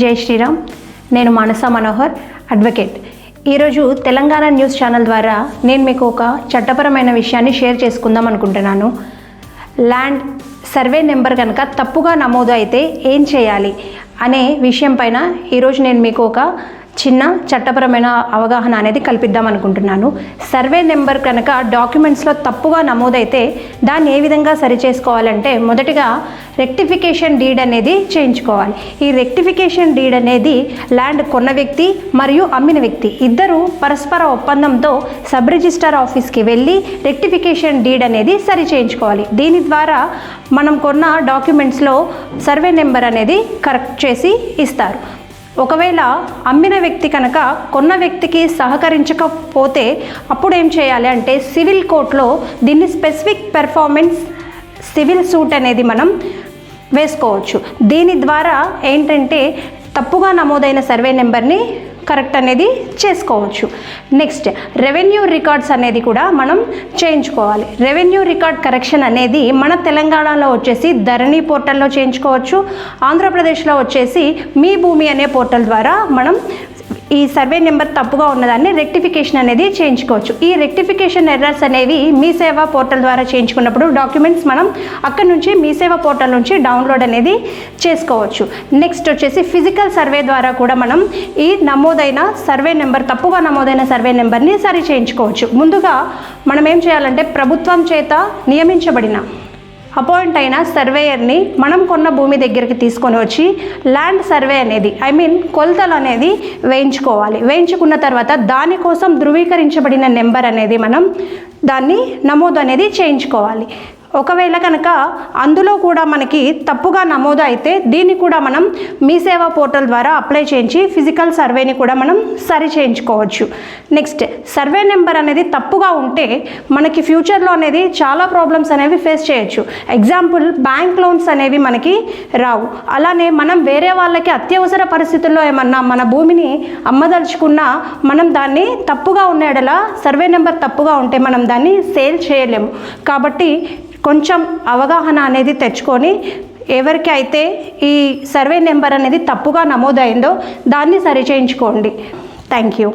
జై శ్రీరామ్. నేను మానస మనోహర్ అడ్వకేట్ ఈరోజు తెలంగాణ న్యూస్ ఛానల్ ద్వారా నేను మీకు ఒక చట్టపరమైన విషయాన్ని షేర్ చేసుకుందాం అనుకుంటున్నాను. ల్యాండ్ సర్వే నెంబర్ కనుక తప్పుగా నమోదు అయితే ఏం చేయాలి అనే విషయం పైన ఈరోజు నేను మీకు ఒక చిన్న చట్టపరమైన అవగాహన అనేది కల్పిద్దాం అనుకుంటున్నాను. సర్వే నెంబర్ కనుక డాక్యుమెంట్స్లో తప్పుగా నమోదైతే దాన్ని ఏ విధంగా సరిచేసుకోవాలంటే మొదటిగా రెక్టిఫికేషన్ డీడ్ అనేది చేయించుకోవాలి. ఈ రెక్టిఫికేషన్ డీడ్ అనేది ల్యాండ్ కొన్న వ్యక్తి మరియు అమ్మిన వ్యక్తి ఇద్దరు పరస్పర ఒప్పందంతో సబ్ రిజిస్టర్ ఆఫీస్కి వెళ్ళి రెక్టిఫికేషన్ డీడ్ అనేది సరి చేయించుకోవాలి దీని ద్వారా మనం కొన్న డాక్యుమెంట్స్లో సర్వే నెంబర్ అనేది కరెక్ట్ చేసి ఇస్తారు. ఒకవేళ అమ్మిన వ్యక్తి కనుక కొన్న వ్యక్తికి సహకరించకపోతే అప్పుడు ఏం చేయాలి అంటే సివిల్ కోర్టులో దీన్ని స్పెసిఫిక్ పెర్ఫార్మెన్స్ సివిల్ సూట్ అనేది మనం వేసుకోవచ్చు. దీని ద్వారా ఏంటంటే తప్పుగా నమోదైన సర్వే నెంబర్ని కరెక్ట్ అనేది చేసుకోవచ్చు. నెక్స్ట్ రెవెన్యూ రికార్డ్స్ అనేది కూడా మనం చేయించుకోవాలి. రెవెన్యూ రికార్డ్ కరెక్షన్ అనేది మన తెలంగాణలో వచ్చేసి ధరణి పోర్టల్లో చేయించుకోవచ్చు. ఆంధ్రప్రదేశ్లో వచ్చేసి మీ భూమి అనే పోర్టల్ ద్వారా మనం ఈ సర్వే నెంబర్ తప్పుగా ఉన్నదాన్ని రెక్టిఫికేషన్ అనేది చేయించుకోవచ్చు. ఈ రెక్టిఫికేషన్ ఎర్రర్స్ అనేవి మీ సేవా పోర్టల్ ద్వారా చేయించుకున్నప్పుడు డాక్యుమెంట్స్ మనం అక్కడ నుంచి మీ సేవా పోర్టల్ నుంచి డౌన్లోడ్ అనేది చేసుకోవచ్చు. నెక్స్ట్ వచ్చేసి ఫిజికల్ సర్వే ద్వారా కూడా మనం ఈ నమోదైన సర్వే నెంబర్ తప్పుగా నమోదైన సర్వే నెంబర్ని సరి చేయించుకోవచ్చు. ముందుగా మనం ఏం చేయాలంటే ప్రభుత్వం చేత నియమించబడిన అపాయింట్ అయిన సర్వేయర్ని మనం కొన్న భూమి దగ్గరికి తీసుకొని వచ్చి ల్యాండ్ సర్వే అనేది ఐ మీన్ కొలతలు అనేది వేయించుకోవాలి. వేయించుకున్న తర్వాత దానికోసం ధృవీకరించబడిన నెంబర్ అనేది మనం దాన్ని నమోదు అనేది చేయించుకోవాలి. ఒకవేళ కనుక అందులో కూడా మనకి తప్పుగా నమోదు అయితే దీన్ని కూడా మనం మీ సేవా పోర్టల్ ద్వారా అప్లై చేయించి ఫిజికల్ సర్వేని కూడా మనం సరి చేయించుకోవచ్చు. నెక్స్ట్ సర్వే నెంబర్ అనేది తప్పుగా ఉంటే మనకి ఫ్యూచర్లో అనేది చాలా ప్రాబ్లమ్స్ అనేవి ఫేస్ చేయొచ్చు. ఎగ్జాంపుల్ బ్యాంక్ లోన్స్ అనేవి మనకి రావు. అలానే మనం వేరే వాళ్ళకి అత్యవసర పరిస్థితుల్లో ఏమన్నా మన భూమిని అమ్మదలుచుకున్నా మనం దాన్ని తప్పుగా ఉన్న సర్వే నెంబర్ తప్పుగా ఉంటే మనం దాన్ని సేల్ చేయలేము. కాబట్టి కొంచెం అవగాహన అనేది తెచ్చుకొని ఎవరికి అయితే ఈ సర్వే నెంబర్ అనేది తప్పుగా నమోదైందో దాన్ని సరిచేయించుకోండి థ్యాంక్ యూ